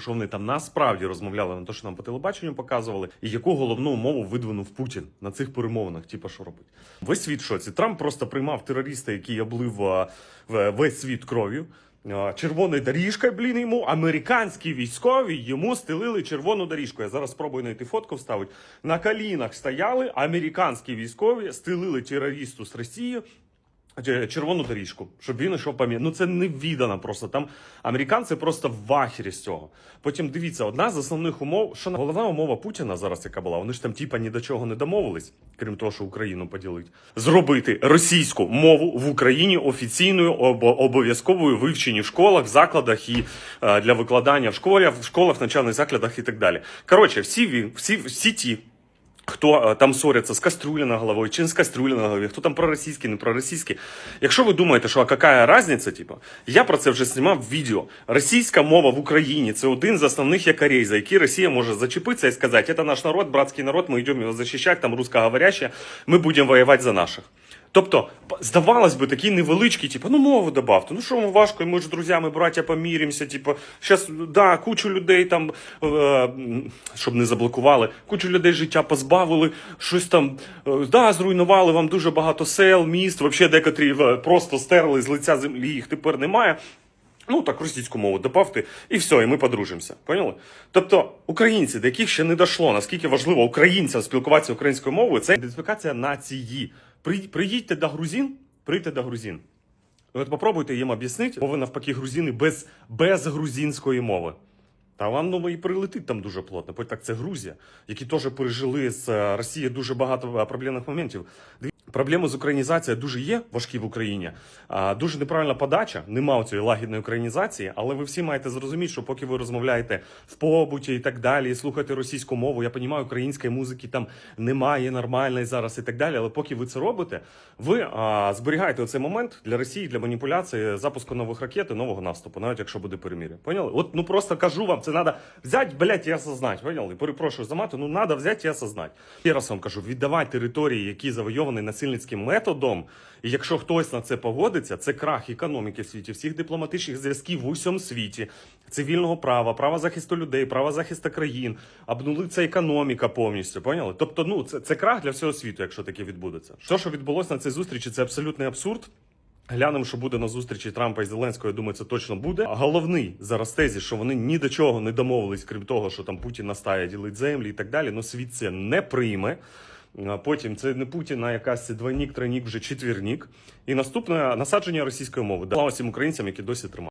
що вони там насправді розмовляли, не то, що нам по телебаченню показували, і яку головну умову видвинув Путін на цих перемовинах. Типа, що робить? Весь світ шоці. Трамп просто приймав терориста, який облив весь світ кров'ю. Червоною доріжкою, блін, йому американські військові йому стелили червону доріжку. Я зараз спробую знайти фотку вставити. На колінах стояли американські військові, стелили терористу з Росії червону доріжку, щоб він йшов пам'ять. Ну це не віддано просто. Там американці просто в вахері з цього. Потім дивіться, одна з основних умов, що головна умова Путіна зараз, яка була, вони ж там типа ні до чого не домовились, крім того, що Україну поділить. Зробити російську мову в Україні офіційною обо- обов'язковою вивченні в школах, закладах і е, для викладання в школах, в школах, навчальних закладах і так далі. Коротше, всі всі, всі ті. Хто е, там ссориться з каструлі на головою, чи не з кастрюля на голові, хто там проросійський, не проросійський. Якщо ви думаєте, що а яка різниця, типу, я про це вже знімав відео. Російська мова в Україні це один з основних якорей, за які Росія може зачепитися і сказати, це наш народ, братський народ, ми йдемо його захищати, там русскоговорящі, ми будемо воювати за наших. Тобто, здавалось би, такі невеличкі, типу, ну мову добавте. Ну що вам важко, ми ж друзями, браття, помірімося. Типу, щас, да, кучу людей там, е, щоб не заблокували, кучу людей життя позбавили, щось там, е, да, зруйнували вам дуже багато сел, міст, взагалі декотрі е, просто стерли з лиця землі, їх тепер немає. Ну так російську мову добавте, і все, і ми подружимося. Поняли? Тобто, українці, до яких ще не дійшло, наскільки важливо українцям спілкуватися українською мовою, це ідентифікація нації. При, приїдьте до грузин, прийдете до грузин. От попробуйте їм об'яснити, бо ви навпаки грузини без, без грузинської мови. Та вам ну, і прилетить там дуже плотно. Бо так це Грузія, які теж пережили з Росії Росією дуже багато е, проблемних моментів. Проблеми з українізацією дуже є важкі в Україні. Дуже неправильна подача, нема цієї лагідної українізації, але ви всі маєте зрозуміти, що поки ви розмовляєте в побуті і так далі, і слухаєте російську мову, я розумію, української музики там немає нормальної зараз і так далі. Але поки ви це робите, ви а, зберігаєте оцей момент для Росії для маніпуляції, запуску нових ракет і нового наступу, навіть якщо буде перемір'я. Поняли? От ну просто кажу вам, це треба взяти, блядь, і осознати. Поняли? Перепрошую за мати, ну треба взяти і осознати. Ще раз вам кажу, віддавати території, які завойовані насильницьким методом. І якщо хтось на це погодиться, це крах економіки в світі, всіх дипломатичних зв'язків в усьому світі, цивільного права, права захисту людей, права захисту країн, обнулиться економіка повністю. Поняли? Тобто, ну це, це крах для всього світу, якщо таке відбудеться. Що що відбулося на цій зустрічі, це абсолютний абсурд. Глянемо, що буде на зустрічі Трампа і Зеленського. Я думаю, це точно буде. А Головний зараз тезі, що вони ні до чого не домовились, крім того, що там Путін настає ділить землі і так далі. Ну світ це не прийме. Потім це не Путін, а якась двойник, тройник, вже четвірнік. І наступне насадження російської мови. Дала всім українцям, які досі тримають.